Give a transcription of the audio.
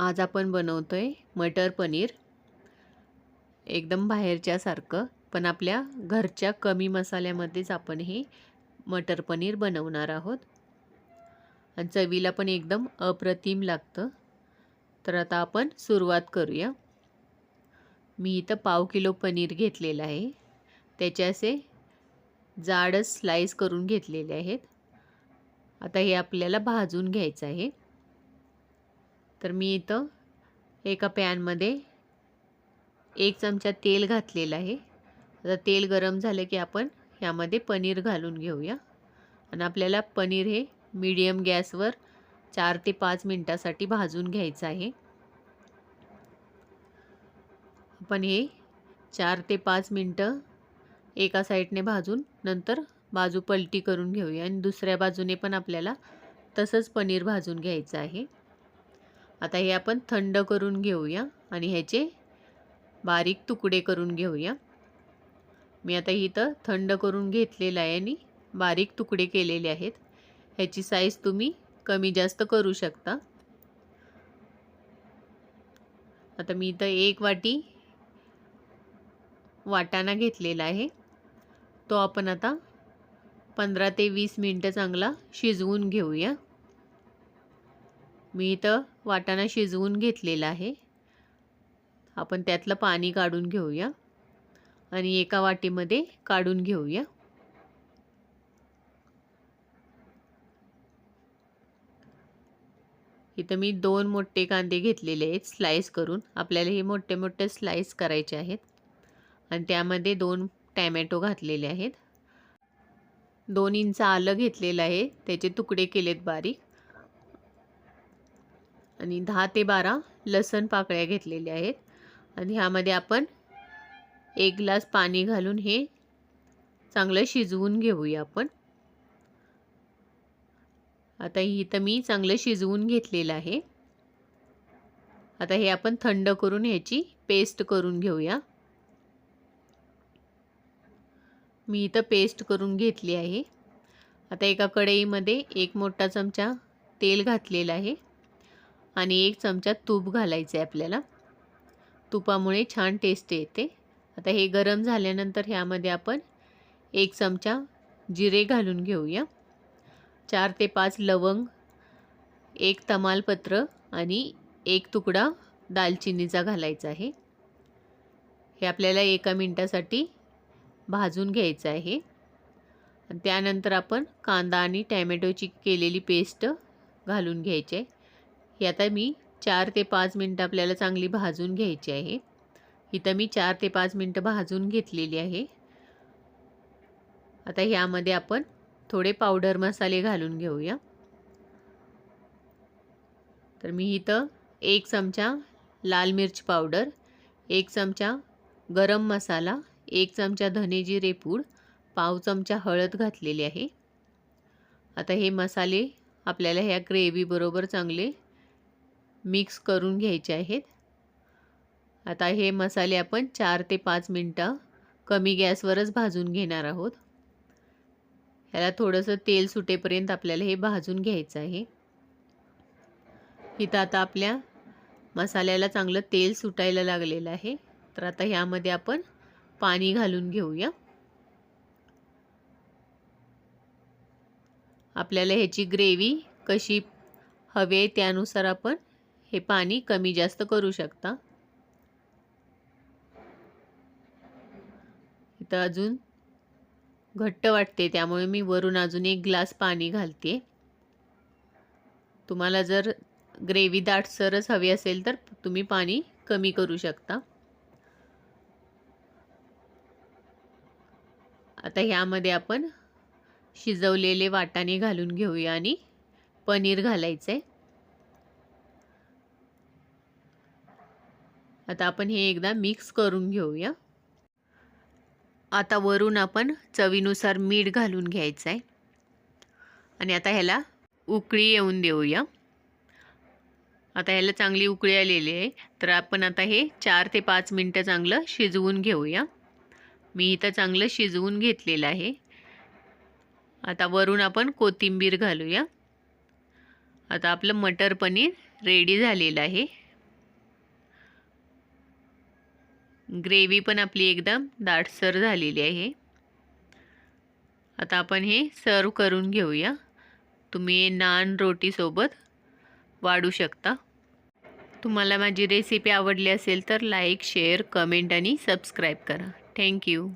आज आपण बनवतो आहे मटर पनीर. एकदम बाहेरच्यासारखं पण आपल्या घरच्या कमी मसाल्यामध्येच आपण हे मटर पनीर बनवणार आहोत. आणि चवीला पण एकदम अप्रतिम लागतं. तर आता आपण सुरुवात करूया. मी इथं पाव किलो पनीर घेतलेलं आहे. त्याचे असे जाडच स्लाईस करून घेतलेले आहेत. आता हे आपल्याला भाजून घ्यायचं आहे. तर मी इथं एका पॅनमध्ये एक चमचा तेल घातलेलं आहे. आता तेल गरम झालं की आपण ह्यामध्ये पनीर घालून घेऊया. आणि आपल्याला पनीर हे मीडियम गॅसवर चार ते पाच मिनटासाठी भाजून घ्यायचं आहे. आपण हे चार ते पाच मिनटं एका साईडने भाजून नंतर बाजू पलटी करून घेऊया. आणि दुसऱ्या बाजूने पण आपल्याला तसंच पनीर भाजून घ्यायचं आहे. आता हे आपण थंड करून घेऊया आणि ह्याचे बारीक तुकडे करून घेऊया. मी आता इथं थंड करून घेतलेलं आहे आणि बारीक तुकडे केलेले आहेत. ह्याची साईज तुम्ही कमी जास्त करू शकता. आता मी इथं एक वाटी वाटाणा घेतलेला आहे. तो आपण आता पंधरा ते वीस मिनटं चांगला शिजवून घेऊया. मी इथं वाटाणा शिजवून घेतलेला आहे. आपण त्यातलं पाणी काढून घेऊया आणि एका वाटीमध्ये काढून घेऊया. इथं मी दोन मोठे कांदे घेतलेले आहेत स्लाईस करून. आपल्याला हे मोठे मोठे स्लाईस करायचे आहेत. आणि त्यामध्ये दोन टॅमॅटो घातलेले आहेत. दोन इंच आलं घेतलेलं आहे. त्याचे तुकडे केलेत बारीक. आणि दहा ते बारा लसण पाकळ्या घेतलेल्या आहेत. आणि ह्यामध्ये आपण एक ग्लास पाणी घालून हे चांगलं शिजवून घेऊया आपण. आता इथं मी चांगलं शिजवून घेतलेलं आहे. आता हे आपण थंड करून ह्याची पेस्ट करून घेऊया. मी इथं पेस्ट करून घेतली आहे. आता एका कढईमध्ये एक मोठा चमचा तेल घातलेलं आहे. आणि एक चमचा तूप घालायचं आहे आपल्याला. तुपामुळे छान टेस्ट येते. आता हे गरम झाल्यानंतर ह्यामध्ये आपण एक चमचा जिरे घालून घेऊया. चार ते पाच लवंग एक तमालपत्र आणि एक तुकडा दालचिनीचा घालायचा आहे. हे आपल्याला एका मिनटासाठी भाजून घ्यायचं आहे. त्यानंतर आपण कांदा आणि टॅमॅटोची केलेली पेस्ट घालून घ्यायची आहे. ही आता मी चार ते पाच मिनटं आपल्याला चांगली भाजून घ्यायची आहे. इथं मी चार ते पाच मिनटं भाजून घेतलेली आहे. आता ह्यामध्ये आपण थोडे पावडर मसाले घालून घेऊया. तर मी इथं एक चमचा लाल मिर्च पावडर एक चमचा गरम मसाला एक चमचा धने जिरे पूड पाव चमचा हळद घातलेली आहे. आता हे मसाले आपल्याला ह्या ग्रेव्हीबरोबर चांगले मिक्स करून घ्यायचे आहेत. आता हे मसाले आपण चार ते पाच मिनटं कमी गॅसवरच भाजून घेणार आहोत. ह्याला थोडंसं तेल सुटेपर्यंत आपल्याला हे भाजून घ्यायचं आहे. इथं आता आपल्या मसाल्याला चांगलं तेल सुटायला लागलेलं आहे. तर आता ह्यामध्ये आपण पाणी घालून घेऊया. आपल्याला ह्याची ग्रेव्ही कशी हवी आहे त्यानुसार आपण हे पाणी कमी जास्त करू शकता. इथं अजून घट्ट वाटते त्यामुळे मी वरून अजून एक ग्लास पाणी घालते. तुम्हाला जर ग्रेव्ही दाटसरच हवी असेल तर तुम्ही पाणी कमी करू शकता. आता ह्यामध्ये आपण शिजवलेले वाटाणे घालून घेऊया आणि पनीर घालायचं आहे आता आपण हे एकदा मिक्स करून घेऊया. आता वरून आपण चवीनुसार मीठ घालून घ्यायचं आहे आणि आता ह्याला उकळी येऊन देऊया. आता ह्याला चांगली उकळी आलेली आहे. तर आपण आता हे चार ते पाच मिनटं चांगलं शिजवून घेऊया. मी इथं चांगलं शिजवून घेतलेलं आहे. आता वरून आपण कोथिंबीर घालूया. आता आपलं मटर पनीर रेडी झालेलं आहे. ग्रेव्ही पण आपली एकदम दाटसर झालेली आहे आता आपण हे सर्व करून घेऊया. तुम्ही नान रोटीसोबत वाढू शकता. तुम्हाला माझी रेसिपी आवडली असेल तर लाईक शेअर कमेंट आणि सबस्क्राईब करा. Thank you